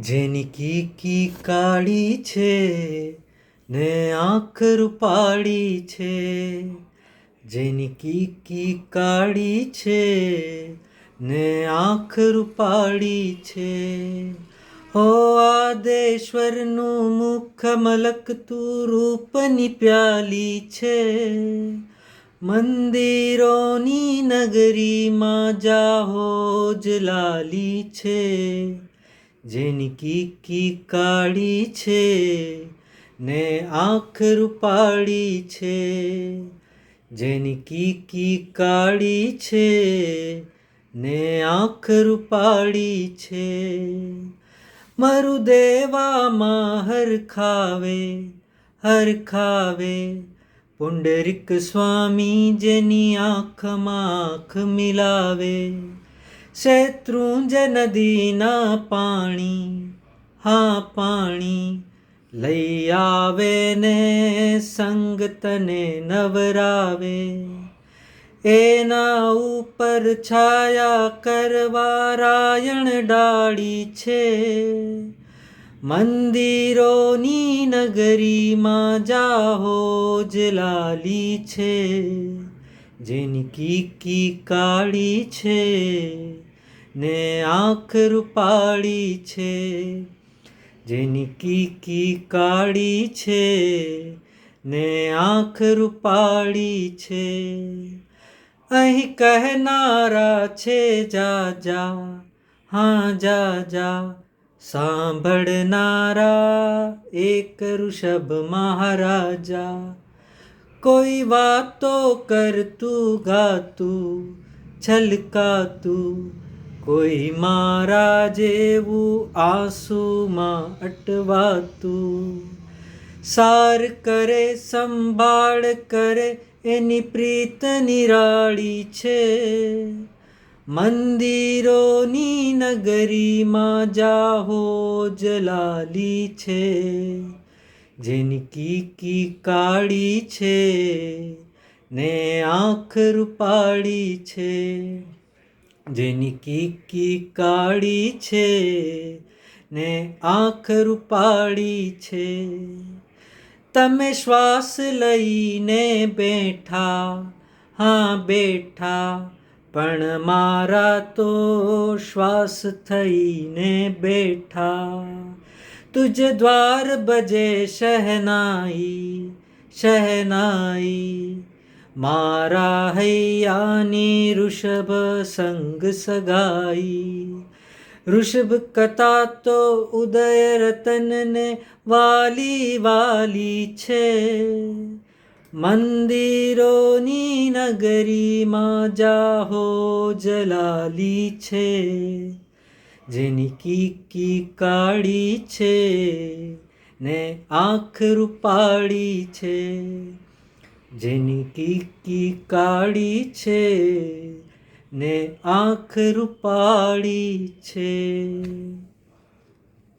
જેની કીકી કાળી છે, ને આંખ રૂપાળી છે. જેની કીકી કાળી છે, ને આંખ રૂપાળી છે. હો આદેશ્વરનું મુખ મલકતું રૂપની પ્યાલી છે. મંદિરોની નગરીમાં જાહો જ લાલી છે. જેની કીકી કાળી છે, ને આંખ રૂપાળી છે. જેની કીકી કાળી છે, ને આંખ રૂપાળી છે. મરુદેવામાં હરખાવે હરખાવે પુંડરિક સ્વામી જેની આંખમાં આંખ મિલાવે. શેત્રુંજ નદીના પાણી, હા, પાણી લઈ આવે ને સંગ તને નવરાવે. એના ઉપર છાયા કરવા રાયણ ડાળી છે. મંદિરોની નગરીમાં જાહો લાલી છે. જેની કીકી કાળી છે, ને આંખ રૂપાળી છે. જેની કીકી કાળી છે, ને આંખ રૂપાળી છે. અહીં કહેનારા છે જા જા હા જા જા સાંભળનારા એક ઋષભ મહારાજા. કોઈ વાતો કરતું ગાતું, છલકાતું. કોઈ મારા જેવું આંસુમાં અટવાતું. સાર કરે, સંભાળ કરે, એની પ્રીત નિરાળી છે. મંદિરોની નગરીમાં જાહો, જલાલી છે. જેની કીકી કાળી છે ને આંખ રૂપાળી છે જેની કીકી કાળી છે ને આંખ રૂપાળી છે તમે શ્વાસ લઈને બેઠા હા બેઠા પણ મારા તો શ્વાસ થઈને બેઠા તુજ દ્વાર બજે શહનાઈ શહનાઈ મારા હૈયાની ઋષભ સંગ સગાઈ ઋષભ કથા તો ઉદય રતનને વાલી વાલી છે મંદિરોની નગરીમાં જાહો જલાલી છે જેની કીકી કાળી છે ને આંખ રૂપાળી છે. જેની કીકી કાળી છે ને આંખ રૂપાળી છે.